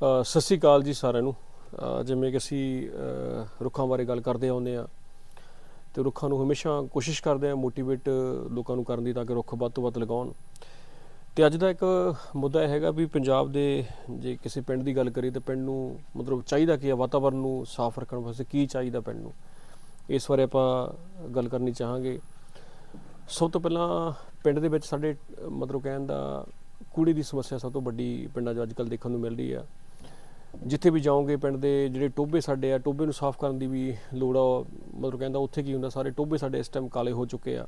ਸਤਿ ਸ਼੍ਰੀ ਅਕਾਲ ਜੀ ਸਾਰਿਆਂ ਨੂੰ। ਜਿਵੇਂ ਕਿ ਅਸੀਂ ਰੁੱਖਾਂ ਬਾਰੇ ਗੱਲ ਕਰਦੇ ਆਉਂਦੇ ਆ ਤੇ ਰੁੱਖਾਂ ਨੂੰ ਹਮੇਸ਼ਾ ਕੋਸ਼ਿਸ਼ ਕਰਦੇ ਆ ਮੋਟੀਵੇਟ ਲੋਕਾਂ ਨੂੰ ਕਰਨ ਦੀ ਤਾਂ ਕਿ ਰੁੱਖ ਵੱਧ ਤੋਂ ਵੱਧ ਲਗਾਉਣ। ਤੇ ਅੱਜ ਦਾ ਇੱਕ ਮੁੱਦਾ ਇਹ ਹੈਗਾ ਵੀ ਪੰਜਾਬ ਦੇ ਜੇ ਕਿਸੇ ਪਿੰਡ ਦੀ ਗੱਲ ਕਰੀਏ ਤਾਂ ਪਿੰਡ ਨੂੰ ਮਤਲਬ ਚਾਹੀਦਾ ਕੀ ਹੈ ਵਾਤਾਵਰਣ ਨੂੰ ਸਾਫ਼ ਰੱਖਣ ਵਾਸਤੇ ਕੀ ਚਾਹੀਦਾ ਪਿੰਡ ਨੂੰ? ਇਸ ਬਾਰੇ ਆਪਾਂ ਗੱਲ ਕਰਨੀ ਚਾਹਾਂਗੇ। ਸਭ ਤੋਂ ਪਹਿਲਾਂ ਪਿੰਡ ਦੇ ਵਿੱਚ ਸਾਡੇ, ਮਤਲਬ ਕਹਿਣ ਦਾ ਕੂੜੇ ਦੀ ਸਮੱਸਿਆ ਸਭ ਤੋਂ ਵੱਡੀ ਪਿੰਡਾਂ 'ਚ ਅੱਜਕੱਲ ਦੇਖਣ ਨੂੰ ਮਿਲ ਰਹੀ ਆ। ਜਿੱਥੇ ਵੀ ਜਾਓਗੇ ਪਿੰਡ ਦੇ ਜਿਹੜੇ ਟੋਬੇ ਸਾਡੇ ਆ ਟੋਬੇ ਨੂੰ ਸਾਫ਼ ਕਰਨ ਦੀ ਵੀ ਲੋੜ ਆ ਮਤਲਬ ਕਹਿੰਦਾ ਉੱਥੇ ਕੀ ਹੁੰਦਾ ਸਾਰੇ ਟੋਬੇ ਸਾਡੇ ਇਸ ਟਾਈਮ ਕਾਲੇ ਹੋ ਚੁੱਕੇ ਆ।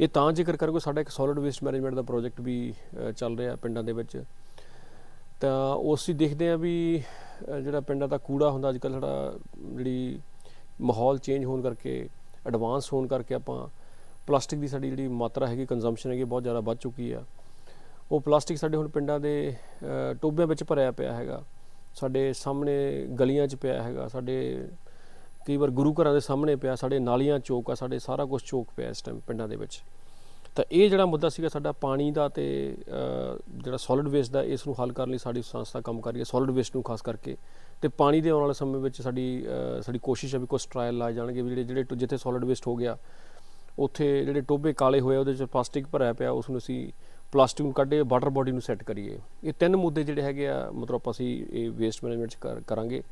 ਇਹ ਤਾਂ ਜ਼ਿਕਰ ਕਰਾਂਗੇ ਸਾਡਾ ਇੱਕ ਸੋਲਿਡ ਵੇਸਟ ਮੈਨੇਜਮੈਂਟ ਦਾ ਪ੍ਰੋਜੈਕਟ ਵੀ ਚੱਲ ਰਿਹਾ ਪਿੰਡਾਂ ਦੇ ਵਿੱਚ। ਤਾਂ ਉਸ ਹੀ ਦੇਖਦੇ ਆ ਵੀ ਜਿਹੜਾ ਪਿੰਡਾਂ ਦਾ ਕੂੜਾ ਹੁੰਦਾ ਅੱਜ ਕੱਲ੍ਹ ਸਾਡਾ ਜਿਹੜੀ ਮਾਹੌਲ ਚੇਂਜ ਹੋਣ ਕਰਕੇ ਐਡਵਾਂਸ ਹੋਣ ਕਰਕੇ ਆਪਾਂ ਪਲਾਸਟਿਕ ਦੀ ਸਾਡੀ ਜਿਹੜੀ ਮਾਤਰਾ ਹੈਗੀ ਕੰਜ਼ੰਪਸ਼ਨ ਹੈਗੀ ਬਹੁਤ ਜ਼ਿਆਦਾ ਵੱਧ ਚੁੱਕੀ ਆ। ਉਹ ਪਲਾਸਟਿਕ ਸਾਡੇ ਹੁਣ ਪਿੰਡਾਂ ਦੇ ਅ, ਟੋਬਿਆਂ ਵਿੱਚ ਭਰਿਆ ਪਿਆ ਹੈਗਾ। ਸਾਡੇ ਸਾਹਮਣੇ ਗਲੀਆਂ 'ਚ ਪਿਆ ਹੈਗਾ, ਸਾਡੇ ਕਈ ਵਾਰ ਗੁਰੂ ਘਰਾਂ ਦੇ ਸਾਹਮਣੇ ਪਿਆ, ਸਾਡੇ ਨਾਲੀਆਂ ਚੌਕ ਆ, ਸਾਡੇ ਸਾਰਾ ਕੁਝ ਚੌਕ ਪਿਆ ਇਸ ਟਾਈਮ ਪਿੰਡਾਂ ਦੇ ਵਿੱਚ। ਤਾਂ ਇਹ ਜਿਹੜਾ ਮੁੱਦਾ ਸੀਗਾ ਸਾਡਾ ਪਾਣੀ ਦਾ ਤੇ ਜਿਹੜਾ ਸੋਲਿਡ ਵੇਸਟ ਦਾ, ਇਸ ਨੂੰ ਹੱਲ ਕਰਨ ਲਈ ਸਾਡੀ ਸੰਸਥਾ ਕੰਮ ਕਰ ਰਹੀ ਹੈ ਸੋਲਿਡ ਵੇਸਟ ਨੂੰ ਖਾਸ ਕਰਕੇ। ਤੇ ਪਾਣੀ ਦੇ ਆਉਣ ਵਾਲੇ ਸਮੇਂ ਵਿੱਚ ਸਾਡੀ ਸਾਡੀ ਕੋਸ਼ਿਸ਼ ਹੈ ਵੀ ਕੁਝ ਟ੍ਰਾਇਲ ਲਾਏ ਜਾਣਗੇ, ਵੀ ਜਿਹੜੇ ਜਿਹੜੇ ਜਿੱਥੇ ਸੋਲਿਡ ਵੇਸਟ ਹੋ ਗਿਆ, ਉੱਥੇ ਜਿਹੜੇ ਟੋਬੇ ਕਾਲੇ ਹੋਏ ਉਹਦੇ ਚ ਪਲਾਸਟਿਕ ਭਰਿਆ ਪਿਆ, ਉਸ ਨੂੰ ਅਸੀਂ ਪਲਾਸਟਿਕ ਨੂੰ ਕੱਢੇ, ਵਾਟਰ ਬੋਡੀ ਨੂੰ ਸੈੱਟ ਕਰੀਏ। ਇਹ ਤਿੰਨ ਮੁੱਦੇ ਜਿਹੜੇ ਹੈਗੇ ਆ, ਮਤਲਬ ਆਪਾਂ ਅਸੀਂ ਇਹ ਵੇਸਟ ਮੈਨੇਜਮੈਂਟ ਚ ਕਰ- ਕਰਾਂਗੇ।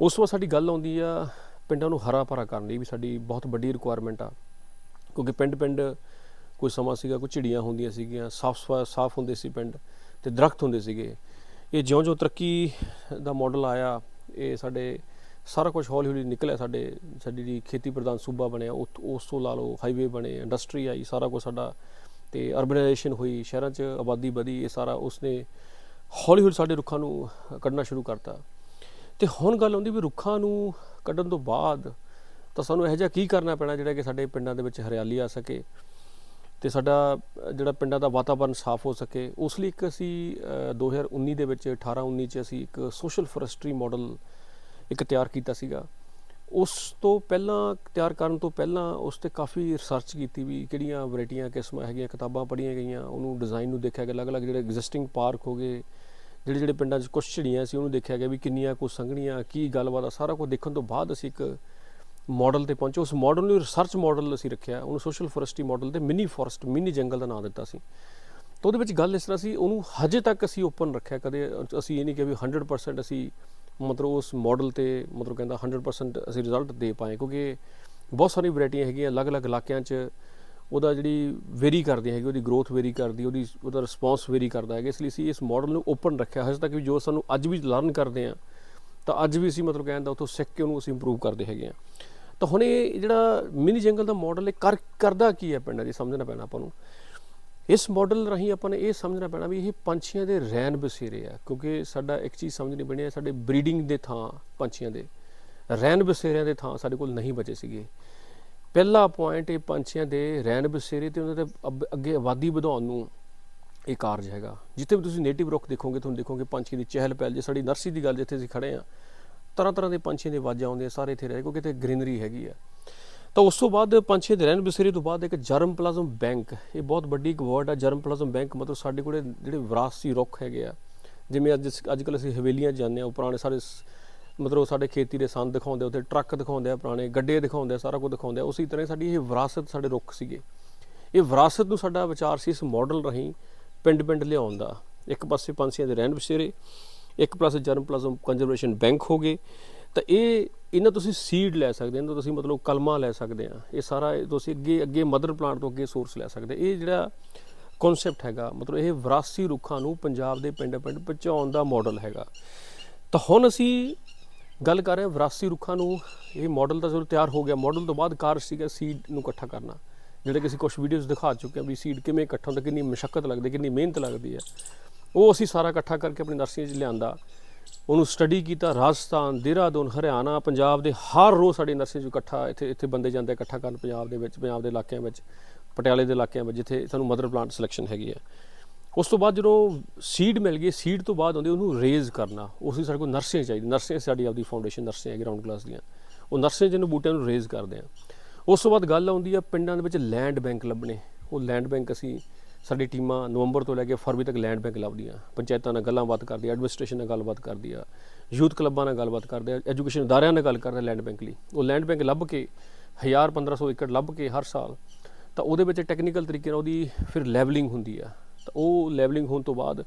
ਉਸ ਤੋਂ ਬਾਅਦ ਸਾਡੀ ਗੱਲ ਆਉਂਦੀ ਆ ਪਿੰਡਾਂ ਨੂੰ ਹਰਾ ਭਰਾ ਕਰਨ ਲਈ ਵੀ ਸਾਡੀ ਬਹੁਤ ਵੱਡੀ ਰਿਕੁਆਇਰਮੈਂਟ ਆ। ਕਿਉਂਕਿ ਪਿੰਡ ਪਿੰਡ ਕੋਈ ਸਮਾਂ ਸੀਗਾ, ਕੋਈ ਚਿੜੀਆਂ ਹੁੰਦੀਆਂ ਸੀਗੀਆਂ, ਸਾਫ਼ ਸਫਾ, ਸਾਫ਼ ਹੁੰਦੇ ਸੀ ਪਿੰਡ ਤੇ ਦਰਖਤ ਹੁੰਦੇ ਸੀਗੇ। ਇਹ ਜਿਉਂ-ਜਿਉਂ ਤਰੱਕੀ ਦਾ ਮਾਡਲ ਆਇਆ, ਇਹ ਸਾਡੇ ਸਾਰਾ ਕੁਝ ਹੌਲੀ ਹੌਲੀ ਨਿਕਲਿਆ, ਸਾਡੇ, ਸਾਡੀ ਜਿਹੜੀ ਖੇਤੀ ਪ੍ਰਧਾਨ ਸੂਬਾ ਬਣਿਆ, ਉਹ- ਉਸ ਤੋਂ ਲਾ ਲਓ ਹਾਈਵੇ ਬਣੇ ਇੰਡਸਟਰੀ ਆਈ, ਸਾਰਾ ਕੁਝ ਸਾਡਾ ਤੇ ਅਰਬਨਾਈਜੇਸ਼ਨ ਹੋਈ ਸ਼ਹਿਰਾਂ 'ਚ ਆਬਾਦੀ ਵਧੀ ਇਹ ਸਾਰਾ ਉਸਨੇ ਹੌਲੀ ਹੌਲੀ ਸਾਡੇ ਰੁੱਖਾਂ ਨੂੰ ਕੱਢਣਾ ਸ਼ੁਰੂ ਕਰਤਾ। ਤੇ ਹੁਣ ਗੱਲ ਆਉਂਦੀ ਵੀ ਰੁੱਖਾਂ ਨੂੰ ਕੱਢਣ ਤੋਂ ਬਾਅਦ ਤਾਂ ਸਾਨੂੰ ਇਹੋ ਜਿਹਾ ਕੀ ਕਰਨਾ ਪੈਣਾ ਜਿਹੜਾ ਕਿ ਸਾਡੇ ਪਿੰਡਾਂ ਦੇ ਵਿੱਚ ਹਰਿਆਲੀ ਆ ਸਕੇ ਤੇ ਸਾਡਾ ਜਿਹੜਾ ਪਿੰਡਾਂ ਦਾ ਵਾਤਾਵਰਣ ਸਾਫ਼ ਹੋ ਸਕੇ। ਉਸ ਲਈ ਇੱਕ ਅਸੀਂ ਅ, 2019 ਦੇ ਵਿੱਚ 18 19 ਚ ਅਸੀਂ ਇੱਕ ਸੋਸ਼ਲ ਫੋਰੈਸਟਰੀ ਮਾਡਲ ਇੱਕ ਤਿਆਰ ਕੀਤਾ ਸੀਗਾ। ਉਸ ਤੋਂ ਪਹਿਲਾਂ, ਤਿਆਰ ਕਰਨ ਤੋਂ ਪਹਿਲਾਂ ਉਸ ਤੇ ਕਾਫੀ ਰਿਸਰਚ ਕੀਤੀ ਵੀ ਕਿਹੜੀਆਂ ਵੈਰਾਈਟੀਆਂ ਕਿਸਮਾਂ ਹੈਗੀਆਂ, ਕਿਤਾਬਾਂ ਪੜ੍ਹੀਆਂ ਗਈਆਂ, ਉਹਨੂੰ ਡਿਜ਼ਾਈਨ ਨੂੰ ਦੇਖਿਆ ਗਿਆ, ਅਲੱਗ-ਅਲੱਗ ਜਿਹੜੇ ਐਗਜ਼ਿਸਟਿੰਗ ਪਾਰਕ ਹੋ ਗਏ, ਜਿਹੜੇ ਜਿਹੜੇ ਪਿੰਡਾਂ 'ਚ ਕੁਛ ਚਿੜੀਆਂ ਸੀ, ਉਹਨੂੰ ਦੇਖਿਆ ਗਿਆ ਵੀ ਕਿੰਨੀਆਂ ਕੁ ਸੰਘਣੀਆਂ, ਕੀ ਗੱਲਬਾਤ ਆ, ਸਾਰਾ ਕੁਝ ਦੇਖਣ ਤੋਂ ਬਾਅਦ ਅਸੀਂ ਇੱਕ ਮਾਡਲ ਤੇ ਪਹੁੰਚੇ। ਉਸ ਮਾਡਲ ਨੂੰ ਰਿਸਰਚ ਮਾਡਲ ਅਸੀਂ ਰੱਖਿਆ, ਉਹਨੂੰ ਸੋਸ਼ਲ ਫੋਰੈਸਟਰੀ ਮਾਡਲ ਤੇ ਮਿਨੀ ਫੋਰੈਸਟ ਮਿਨੀ ਜੰਗਲ ਦਾ ਨਾਮ ਦਿੱਤਾ ਸੀ। ਤਾਂ ਉਹਦੇ ਵਿੱਚ ਗੱਲ ਇਸ ਤਰ੍ਹਾਂ ਸੀ, ਉਹਨੂੰ ਹਜੇ ਤੱਕ ਅਸੀਂ ਓਪਨ ਰੱਖਿਆ, ਕਦੇ ਅਸੀਂ ਇਹ ਨਹੀਂ ਕਿ ਵੀ 100% ਅਸੀਂ ਮਤਲਬ ਉਸ ਮਾਡਲ ਤੇ ਮਤਲਬ ਕਹਿੰਦਾ 100% ਅਸੀਂ ਰਿਜ਼ਲਟ ਦੇ ਪਾਏ, ਕਿਉਂਕਿ ਬਹੁਤ ਸਾਰੀ ਵੈਰਾਈਟੀਆਂ ਹੈਗੀਆਂ ਅਲੱਗ-ਅਲੱਗ ਇਲਾਕਿਆਂ 'ਚ ਉਹਦਾ ਜਿਹੜੀ ਵੇਰੀ ਕਰਦੀ ਹੈਗੀ, ਉਹਦੀ ਗਰੋਥ ਵੇਰੀ ਕਰਦੀ, ਉਹਦੀ, ਉਹਦਾ ਰਿਸਪੌਂਸ ਵੇਰੀ ਕਰਦਾ ਹੈਗਾ, ਇਸ ਲਈ ਅਸੀਂ ਇਸ ਮਾਡਲ ਨੂੰ ਓਪਨ ਰੱਖਿਆ। ਹਜੇ ਤੱਕ ਵੀ ਜੋ ਸਾਨੂੰ ਅੱਜ ਵੀ ਲਰਨ ਕਰਦੇ ਆ, ਤਾਂ ਅੱਜ ਵੀ ਅਸੀਂ ਮਤਲਬ ਕਹਿੰਦਾ ਉੱਥੋਂ ਸਿੱਖ ਕੇ ਉਹਨੂੰ ਅਸੀਂ ਇੰਪਰੂਵ ਕਰਦੇ ਹੈਗੇ ਆ। ਤਾਂ ਹੁਣ ਇਹ ਜਿਹੜਾ ਮਿਨੀ ਜੰਗਲ ਦਾ ਮਾਡਲ ਇਹ ਕਰ, ਕਰਦਾ ਕੀ ਹੈ ਪਿੰਡਾਂ ਦੀ ਸਮਝਣਾ ਪੈਣਾ ਆਪਾਂ ਨੂੰ। ਇਸ ਮਾਡਲ ਰਾਹੀਂ ਆਪਾਂ ਨੇ ਇਹ ਸਮਝਣਾ ਪੈਣਾ ਵੀ ਇਹ ਪੰਛੀਆਂ ਦੇ ਰਹਿਣ ਬਸੇਰੇ ਆ, ਕਿਉਂਕਿ ਸਾਡਾ ਇੱਕ ਚੀਜ਼ ਸਮਝਣੀ ਪੈਣੀ ਹੈ, ਸਾਡੇ ਬਰੀਡਿੰਗ ਦੇ ਥਾਂ ਪੰਛੀਆਂ ਦੇ ਰਹਿਣ ਬਸੇਰਿਆਂ ਦੇ ਥਾਂ ਸਾਡੇ ਕੋਲ ਨਹੀਂ ਬਚੇ ਸੀਗੇ। ਪਹਿਲਾ ਪੁਆਇੰਟ ਇਹ ਪੰਛੀਆਂ ਦੇ ਰਹਿਣ ਬਸੇਰੇ ਤੇ ਉਹਨਾਂ ਦੇ ਅੱਬ- ਅੱਗੇ ਆਬਾਦੀ ਵਧਾਉਣ ਨੂੰ ਇਹ ਕਾਰਜ ਹੈਗਾ। ਜਿੱਥੇ ਵੀ ਤੁਸੀਂ ਨੇਟਿਵ ਰੁੱਖ ਦੇਖੋਗੇ, ਤੁਹਾਨੂੰ ਦੇਖੋਗੇ ਪੰਛੀ ਦੀ ਚਹਿਲ ਪਹਿਲ, ਜੇ ਸਾਡੀ ਨਰਸਰੀ ਦੀ ਗੱਲ ਜਿੱਥੇ ਅਸੀਂ ਖੜੇ ਆ ਤਰ੍ਹਾਂ ਤਰ੍ਹਾਂ ਦੇ ਪੰਛੀਆਂ ਦੀ ਆਵਾਜ਼ਾਂ ਆਉਂਦੀਆਂ, ਸਾਰੇ ਇੱਥੇ ਰਹੇ, ਕਿਉਂਕਿ ਇੱਥੇ ਗ੍ਰੀਨਰੀ ਹੈਗੀ ਆ। ਤਾਂ ਉਸ ਤੋਂ ਬਾਅਦ ਪੰਛੀ ਦੇ ਰਹਿਣ ਬਸੇਰੇ ਤੋਂ ਬਾਅਦ ਇੱਕ ਜਰਮ ਪਲਾਜ਼ਮ ਬੈਂਕ, ਇਹ ਬਹੁਤ ਵੱਡੀ ਇੱਕ ਵਰਡ ਆ, ਜਰਮ ਪਲਾਜ਼ਮ ਬੈਂਕ, ਮਤਲਬ ਸਾਡੇ ਕੋਲੇ ਜਿਹੜੇ ਵਿਰਾਸਤੀ ਰੁੱਖ ਹੈਗੇ ਆ, ਜਿਵੇਂ ਅੱਜ ਅੱਜ ਕੱਲ ਅਸੀਂ ਹਵੇਲੀਆਂ ਜਾਂਦੇ ਆ ਉਹ ਪੁਰਾਣੇ ਸਾਰੇ ਮਤਲਬ ਸਾਡੇ ਖੇਤੀ ਦੇ ਸੰਦ ਦਿਖਾਉਂਦੇ ਉੱਥੇ ਟਰੱਕ ਦਿਖਾਉਂਦੇ ਆ, ਪੁਰਾਣੇ ਗੱਡੇ ਦਿਖਾਉਂਦੇ ਆ, ਸਾਰਾ ਕੁਝ ਦਿਖਾਉਂਦੇ ਆ, ਉਸੇ ਤਰ੍ਹਾਂ ਹੀ ਸਾਡੀ ਇਹ ਵਿਰਾਸਤ ਸਾਡੇ ਰੁੱਖ ਸੀਗੇ। ਇਹ ਵਿਰਾਸਤ ਨੂੰ ਸਾਡਾ ਵਿਚਾਰ ਸੀ ਇਸ ਮਾਡਲ ਰਾਹੀਂ ਪਿੰਡ ਪਿੰਡ ਲਿਆਉਣ ਦਾ। ਇੱਕ ਪਾਸੇ ਪੰਛੀਆਂ ਦੇ ਰਹਿਣ ਬਸੇਰੇ ਇੱਕ ਪਾਸੇ ਜਰਮ ਪਲਾਜ਼ਮ ਕੰਜ਼ਰਵੇਸ਼ਨ ਬੈਂਕ ਹੋ ਗਏ ਤਾਂ ਇਹ, ਇਹਨਾਂ ਤੁਸੀਂ ਸੀਡ ਲੈ ਸਕਦੇ ਹੋ ਤੁਸੀਂ ਮਤਲਬ ਕਲਮਾ ਲੈ ਸਕਦੇ ਆ। ਇਹ ਸਾਰਾ ਤੁਸੀਂ ਅੱਗੇ ਅੱਗੇ ਮਦਰ ਪਲਾਂਟ ਤੋਂ ਅੱਗੇ ਸੋਰਸ ਲੈ ਸਕਦੇ। ਇਹ ਜਿਹੜਾ ਕਨਸੈਪਟ ਹੈਗਾ, ਮਤਲਬ ਇਹ ਵਿਰਾਸੀ ਰੁੱਖਾਂ ਨੂੰ ਪੰਜਾਬ ਦੇ ਪਿੰਡ ਪਿੰਡ ਪਹੁੰਚਾਉਣ ਦਾ ਮਾਡਲ ਹੈਗਾ। ਤਾਂ ਹੁਣ ਅਸੀਂ ਗੱਲ ਕਰ ਰਹੇ ਹਾਂ ਵਿਰਾਸੀ ਰੁੱਖਾਂ ਨੂੰ। ਇਹ ਮਾਡਲ ਤਾਂ ਚਲੋ ਤਿਆਰ ਹੋ ਗਿਆ। ਮਾਡਲ ਤੋਂ ਬਾਅਦ ਕਾਰ ਸੀਗਾ ਸੀਡ ਨੂੰ ਇਕੱਠਾ ਕਰਨਾ। ਜਿਹੜੇ ਕਿ ਅਸੀਂ ਕੁਝ ਵੀਡੀਓਜ਼ ਦਿਖਾ ਚੁੱਕੇ ਹਾਂ ਵੀ ਸੀਡ ਕਿਵੇਂ ਇਕੱਠਾ ਹੁੰਦਾ, ਕਿੰਨੀ ਮਸ਼ੱਕਤ ਲੱਗਦੀ, ਕਿੰਨੀ ਮਿਹਨਤ ਲੱਗਦੀ ਹੈ। ਉਹ ਅਸੀਂ ਸਾਰਾ ਇਕੱਠਾ ਕਰਕੇ ਆਪਣੀ ਨਰਸਰੀ 'ਚ ਲਿਆਂਦਾ। ਉਹਨੂੰ ਸਟੱਡੀ ਕੀਤਾ, ਰਾਜਸਥਾਨ, ਦੇਹਰਾਦੂਨ, ਹਰਿਆਣਾ, ਪੰਜਾਬ ਦੇ ਹਰ ਰੋਜ਼ ਸਾਡੇ ਨਰਸਰੀ 'ਚ ਇਕੱਠਾ ਇੱਥੇ ਇੱਥੇ ਬੰਦੇ ਜਾਂਦੇ ਇਕੱਠਾ ਕਰਨ ਪੰਜਾਬ ਦੇ ਵਿੱਚ, ਪੰਜਾਬ ਦੇ ਇਲਾਕਿਆਂ ਵਿੱਚ, ਪਟਿਆਲੇ ਦੇ ਇਲਾਕਿਆਂ ਵਿੱਚ, ਜਿੱਥੇ ਸਾਨੂੰ ਮਦਰ ਪਲਾਂਟ ਸਿਲੈਕਸ਼ਨ ਹੈਗੀ ਹੈ। ਉਸ ਤੋਂ ਬਾਅਦ ਜਦੋਂ ਸੀਡ ਮਿਲ ਗਈ ਸੀਡ ਤੋਂ ਬਾਅਦ ਆਉਂਦੀ, ਉਹਨੂੰ ਰੇਜ਼ ਕਰਨਾ ਉਸ ਲਈ ਸਾਡੇ ਕੋਲ ਨਰਸਰੀ ਚਾਹੀਦੀ ਨਰਸਰੀ ਸਾਡੀ ਆਪਦੀ ਫਾਊਂਡੇਸ਼ਨ ਨਰਸਰੀ ਹੈ ਗਰਾਊਂਡ ਕਲਾਸ ਦੀਆਂ। ਉਹ ਨਰਸਰੀ ਜਿਹਨੂੰ ਬੂਟਿਆਂ ਨੂੰ ਰੇਜ਼ ਕਰਦੇ ਆ। ਉਸ ਤੋਂ ਬਾਅਦ ਗੱਲ ਆਉਂਦੀ ਆ, ਪਿੰਡਾਂ ਦੇ ਵਿੱਚ ਲੈਂਡ ਬੈਂਕ ਲੱਭਣੇ। ਉਹ ਲੈਂਡ ਬੈਂਕ ਅਸੀਂ ਸਾਡੀ ਟੀਮਾਂ ਨਵੰਬਰ ਤੋਂ ਲੈ ਕੇ ਫਰਵਰੀ ਤੱਕ ਲੈਂਡ ਬੈਂਕ ਲੱਭਦੀਆਂ, ਪੰਚਾਇਤਾਂ ਨਾਲ ਗੱਲਾਂ ਬਾਤ ਕਰਦੀਆਂ, ਐਡਮਿਨਿਸਟ੍ਰੇਸ਼ਨ ਨਾਲ ਗੱਲਬਾਤ ਕਰਦੀ ਆ ਯੂਥ ਕਲੱਬਾਂ ਨਾਲ ਗੱਲਬਾਤ ਕਰਦੇ ਆ ਐਜੂਕੇਸ਼ਨ ਅਦਾਰਿਆਂ ਨਾਲ ਗੱਲ ਕਰਦੇ ਲੈਂਡ ਬੈਂਕ ਲਈ। ਉਹ ਲੈਂਡ ਬੈਂਕ ਲੱਭ ਕੇ 1000 1500 ਏਕੜ ਲੱਭ ਕੇ ਹਰ ਸਾਲ, ਤਾਂ ਉਹਦੇ ਵਿੱਚ ਟੈਕਨੀਕਲ ਤਰੀਕੇ ਨਾਲ ਉਹਦੀ ਫਿਰ ਲੈਵਲਿੰਗ ਹੁੰਦੀ ਆ। ਤਾਂ ਉਹ ਲੈਵਲਿੰਗ ਹੋਣ ਤੋਂ ਬਾਅਦ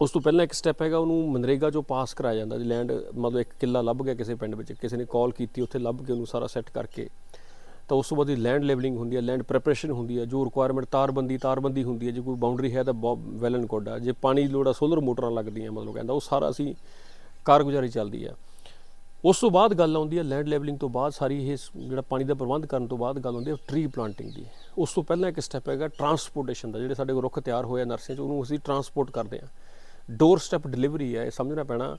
ਉਸ ਤੋਂ ਪਹਿਲਾਂ ਇੱਕ ਸਟੈਪ ਹੈਗਾ, ਉਹਨੂੰ ਮਨਰੇਗਾ ਚੋਂ ਪਾਸ ਕਰਾਇਆ ਜਾਂਦਾ ਜੀ ਲੈਂਡ ਮਤਲਬ ਇੱਕ ਕਿੱਲਾ ਲੱਭ ਗਿਆ ਕਿਸੇ ਪਿੰਡ ਵਿੱਚ, ਕਿਸੇ ਨੇ ਕਾਲ ਕੀਤੀ, ਉੱਥੇ ਲੱਭ ਕੇ ਉਹਨੂੰ ਸਾਰਾ ਸੈੱਟ ਕਰਕੇ ਤਾਂ ਉਸ ਤੋਂ ਬਾਅਦ ਲੈਂਡ ਲੈਵਲਿੰਗ ਹੁੰਦੀ ਹੈ ਲੈਂਡ ਪ੍ਰੈਪਰੇਸ਼ਨ ਹੁੰਦੀ ਹੈ, ਜੋ ਰਿਕੁਆਇਰਮੈਂਟ ਤਾਰਬੰਦੀ ਤਾਰਬੰਦੀ ਹੁੰਦੀ ਹੈ, ਜੇ ਕੋਈ ਬਾਉਂਡਰੀ ਹੈ ਤਾਂ ਵੈਲ ਐਂਡ ਗੁੱਡ ਆ। ਜੇ ਪਾਣੀ ਦੀ ਲੋੜ ਆ ਸੋਲਰ ਮੋਟਰਾਂ ਲੱਗਦੀਆਂ ਮਤਲਬ ਕਹਿੰਦਾ, ਉਹ ਸਾਰਾ ਅਸੀਂ ਕਾਰਗੁਜ਼ਾਰੀ ਚੱਲਦੀ ਆ। ਉਸ ਤੋਂ ਬਾਅਦ ਗੱਲ ਆਉਂਦੀ ਹੈ ਲੈਂਡ ਲੈਵਲਿੰਗ ਤੋਂ ਬਾਅਦ ਸਾਰੀ ਇਹ ਜਿਹੜਾ ਪਾਣੀ ਦਾ ਪ੍ਰਬੰਧ ਕਰਨ ਤੋਂ ਬਾਅਦ ਗੱਲ ਆਉਂਦੀ ਹੈ ਟਰੀ ਪਲਾਂਟਿੰਗ ਦੀ। ਉਸ ਤੋਂ ਪਹਿਲਾਂ ਇੱਕ ਸਟੈਪ ਹੈਗਾ ਟਰਾਂਸਪੋਰਟੇਸ਼ਨ ਦਾ, ਜਿਹੜੇ ਸਾਡੇ ਕੋਲ ਰੁੱਖ ਤਿਆਰ ਹੋਏ ਆ ਨਰਸਰੀਆਂ 'ਚ, ਉਹਨੂੰ ਅਸੀਂ ਟਰਾਂਸਪੋਰਟ ਕਰਦੇ ਹਾਂ ਡੋਰ ਸਟੈਪ ਡਿਲੀਵਰੀ ਹੈ ਇਹ ਸਮਝਣਾ ਪੈਣਾ।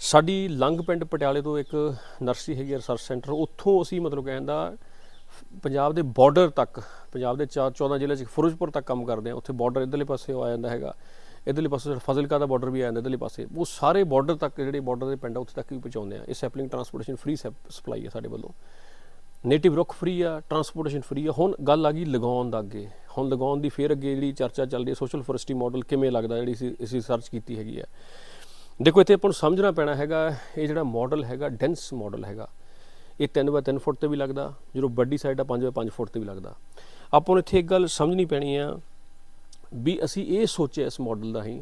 ਸਾਡੀ ਲੰਗ ਪਿੰਡ ਪਟਿਆਲੇ ਤੋਂ ਇੱਕ ਨਰਸਰੀ ਹੈਗੀ ਰਿਸਰਚ ਸੈਂਟਰ ਉੱਥੋਂ ਅਸੀਂ ਮਤਲਬ ਕਹਿੰਦਾ ਪੰਜਾਬ ਦੇ ਬਾਰਡਰ ਤੱਕ, ਪੰਜਾਬ ਦੇ 4 14 ਜ਼ਿਲ੍ਹੇ ਚ ਫਿਰੋਜ਼ਪੁਰ ਤੱਕ ਕੰਮ ਕਰਦੇ ਆ। ਉੱਥੇ ਬਾਰਡਰ ਇਧਰਲੇ ਪਾਸੇ ਉਹ ਆ ਜਾਂਦਾ ਹੈਗਾ। ਇਧਰਲੇ ਪਾਸੇ ਫਜ਼ਿਲਕਾ ਦਾ ਬਾਰਡਰ ਵੀ ਆ ਜਾਂਦਾ ਇਧਰਲੇ ਪਾਸੇ। ਉਹ ਸਾਰੇ ਬਾਰਡਰ ਤੱਕ ਜਿਹੜੇ ਬਾਰਡਰ ਦੇ ਪਿੰਡ ਆ, ਉੱਥੇ ਤੱਕ ਵੀ ਪਹੁੰਚਾਉਂਦੇ ਆ। ਇਹ ਸੈਪਲਿੰਗ ਟਰਾਂਸਪੋਰਟੇਸ਼ਨ ਫ੍ਰੀ ਸਪਲਾਈ ਹੈ ਸਾਡੇ ਵੱਲੋਂ। ਨੇਟਿਵ ਰੁੱਖ ਫ੍ਰੀ ਆ ਟਰਾਂਸਪੋਰਟੇਸ਼ਨ ਫ੍ਰੀ ਆ। ਹੁਣ ਗੱਲ ਆ ਗਈ ਲਗਾਉਣ ਦਾ ਅੱਗੇ। ਹੁਣ ਲਗਾਉਣ ਦੀ ਫੇਰ ਅੱਗੇ ਜਿਹੜੀ ਚਰਚਾ ਚੱਲ ਰਹੀ ਹੈ ਸੋਸ਼ਲ ਫੋਰੈਸਟਰੀ ਮਾਡਲ ਕਿਵੇਂ ਲੱਗਦਾ, ਜਿਹੜੀ ਅਸੀਂ ਅਸੀਂ ਸਰਚ ਕੀਤੀ ਹੈਗੀ ਆ। ਦੇਖੋ, ਇੱਥੇ ਆਪਾਂ ਨੂੰ ਸਮਝਣਾ ਪੈਣਾ ਹੈਗਾ, ਇਹ ਜਿਹੜਾ ਮਾਡਲ ਹੈਗਾ ਡੈਂਸ ਮਾਡਲ ਹੈਗਾ। ਇਹ 3 ਬਾਏ 3 ਫੁੱਟ ਤੇ ਵੀ ਲੱਗਦਾ, ਜਦੋਂ ਵੱਡੀ ਸਾਈਡ ਆ 5 ਬਾਏ 5 ਫੁੱਟ ਤੇ ਵੀ ਲੱਗਦਾ। ਆਪਾਂ ਨੂੰ ਇੱਥੇ ਇੱਕ ਗੱਲ ਸਮਝਣੀ ਪੈਣੀ ਆ ਵੀ ਅਸੀਂ ਇਹ ਸੋਚਿਆ ਇਸ ਮਾਡਲ ਦਾ ਹੀ,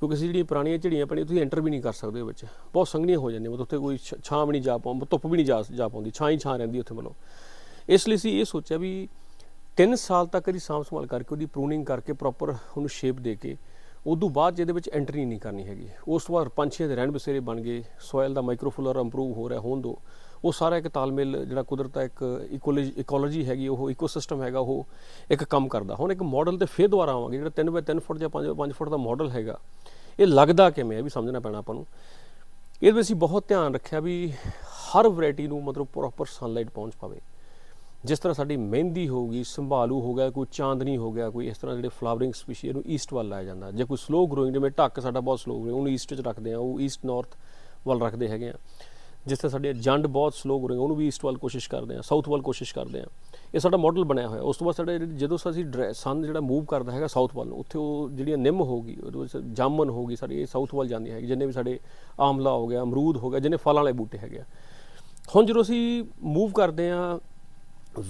ਕਿਉਂਕਿ ਅਸੀਂ ਜਿਹੜੀਆਂ ਪੁਰਾਣੀਆਂ ਝੜੀਆਂ ਪੈਣੀਆਂ ਤੁਸੀਂ ਐਂਟਰ ਵੀ ਨਹੀਂ ਕਰ ਸਕਦੇ ਉਹਦੇ ਵਿੱਚ। ਬਹੁਤ ਸੰਘਣੀਆਂ ਹੋ ਜਾਂਦੀਆਂ, ਮਤਲਬ ਉੱਥੇ ਕੋਈ ਛਾਂ ਵੀ ਨਹੀਂ ਜਾ ਪਾਉਂ ਧੁੱਪ ਵੀ ਨਹੀਂ ਜਾ ਜਾ ਪਾਉਂਦੀ, ਛਾਂ ਹੀ ਛਾਂ ਰਹਿੰਦੀ ਉੱਥੇ ਮਤਲਬ ਇਸ ਲਈ ਅਸੀਂ ਇਹ ਸੋਚਿਆ ਵੀ 3 ਸਾਲ ਤੱਕ ਇਹਦੀ ਸਾਂਭ ਸੰਭਾਲ ਕਰਕੇ, ਉਹਦੀ ਪ੍ਰੂਨਿੰਗ ਕਰਕੇ ਪ੍ਰੋਪਰ ਉਹਨੂੰ ਸ਼ੇਪ ਦੇ ਕੇ, ਉਦੋਂ ਬਾਅਦ ਜਿਹਦੇ ਵਿੱਚ ਐਂਟਰੀ ਨਹੀਂ ਕਰਨੀ ਹੈਗੀ। ਉਸ ਤੋਂ ਬਾਅਦ ਪੰਛੀਆਂ ਦੇ ਰਹਿਣ ਬਸੇਰੇ ਬਣ ਗਏ ਸੋਇਲ ਦਾ ਮਾਈਕਰੋਫਲੋਰਾ ਇੰਪਰੂਵ ਹੋ ਰਿਹਾ, ਹੋਣ ਦੋ। ਉਹ ਸਾਰਾ ਇੱਕ ਤਾਲਮੇਲ, ਜਿਹੜਾ ਕੁਦਰਤ ਦਾ ਇੱਕ ਇਕੋਲੋਜੀ ਇਕੋਲੋਜੀ ਹੈਗੀ, ਉਹ ਇਕੋਸਿਸਟਮ ਹੈਗਾ, ਉਹ ਇੱਕ ਕੰਮ ਕਰਦਾ। ਹੁਣ ਇੱਕ ਮਾਡਲ ਤੇ ਫੇਰ ਦੁਬਾਰਾ ਆਵਾਂਗੇ, ਜਿਹੜਾ 3 ਬਾਏ 3 ਫੁੱਟ ਜਾਂ 5 5 ਫੁੱਟ ਦਾ ਮਾਡਲ ਹੈਗਾ, ਇਹ ਲੱਗਦਾ ਕਿਵੇਂ ਹੈ ਵੀ ਸਮਝਣਾ ਪੈਣਾ ਆਪਾਂ ਨੂੰ? ਇਹਦੇ ਵਿੱਚ ਅਸੀਂ ਬਹੁਤ ਧਿਆਨ ਰੱਖਿਆ ਵੀ ਹਰ ਵੈਰਾਈਟੀ ਨੂੰ ਮਤਲਬ ਪ੍ਰੋਪਰ ਸਨਲਾਈਟ ਪਹੁੰਚ ਪਾਵੇ। ਜਿਸ ਤਰ੍ਹਾਂ ਸਾਡੀ ਮਹਿੰਦੀ ਹੋਊਗੀ ਸੰਭਾਲੂ ਹੋ ਗਿਆ, ਕੋਈ ਚਾਂਦਨੀ ਹੋ ਗਿਆ, ਕੋਈ ਇਸ ਤਰ੍ਹਾਂ ਜਿਹੜੇ ਫਲਾਵਰਿੰਗ ਸਪੀਸ਼ੀ ਇਹਨੂੰ ਈਸਟ ਵੱਲ ਲਾਇਆ ਜਾਂਦਾ। ਜੇ ਕੋਈ ਸਲੋ ਗਰੋਇੰਗ ਜਿਵੇਂ ਢੱਕ ਸਾਡਾ ਬਹੁਤ ਸਲੋ ਗਰੋਇੰਗ ਉਹਨੂੰ ਈਸਟ 'ਚ ਰੱਖਦੇ ਆ, ਉਹ ਈਸਟ ਨਾਰਥ ਵੱਲ ਰੱਖਦੇ ਹੈਗੇ ਆ। ਜਿਸ ਤਰ੍ਹਾਂ ਸਾਡੇ ਜੰਡ ਬਹੁਤ ਸਲੋ ਗਰੋਇੰਗ ਉਹਨੂੰ ਵੀ ਈਸਟ ਵੱਲ ਕੋਸ਼ਿਸ਼ ਕਰਦੇ ਆ ਸਾਊਥ ਵੱਲ ਕੋਸ਼ਿਸ਼ ਕਰਦੇ ਆ ਇਹ ਸਾਡਾ ਮਾਡਲ ਬਣਿਆ ਹੋਇਆ। ਉਸ ਤੋਂ ਬਾਅਦ ਸਾਡੇ ਜਦੋਂ ਅਸੀਂ ਸਨ ਜਿਹੜਾ ਮੂਵ ਕਰਦਾ ਹੈਗਾ ਸਾਊਥ ਵੱਲ ਨੂੰ, ਉੱਥੇ ਉਹ ਜਿਹੜੀਆਂ ਨਿੰਮ ਹੋਗੀ ਉਹਦੇ ਵਿੱਚ ਜਾਮਨ ਹੋਗੀ ਸਾਰੀ ਇਹ ਸਾਊਥ ਵੱਲ ਜਾਂਦੀ ਹੈਗੀ, ਜਿੰਨੇ ਵੀ ਸਾਡੇ ਆਮਲਾ ਹੋ ਗਿਆ, ਅਮਰੂਦ ਹੋ ਗਿਆ, ਜਿੰਨੇ ਫਲਾਂ ਵਾਲੇ ਬੂਟੇ ਹੈਗੇ ਆ। ਹੁਣ ਜਦੋਂ ਅਸੀਂ ਮੂਵ ਕਰਦੇ ਆ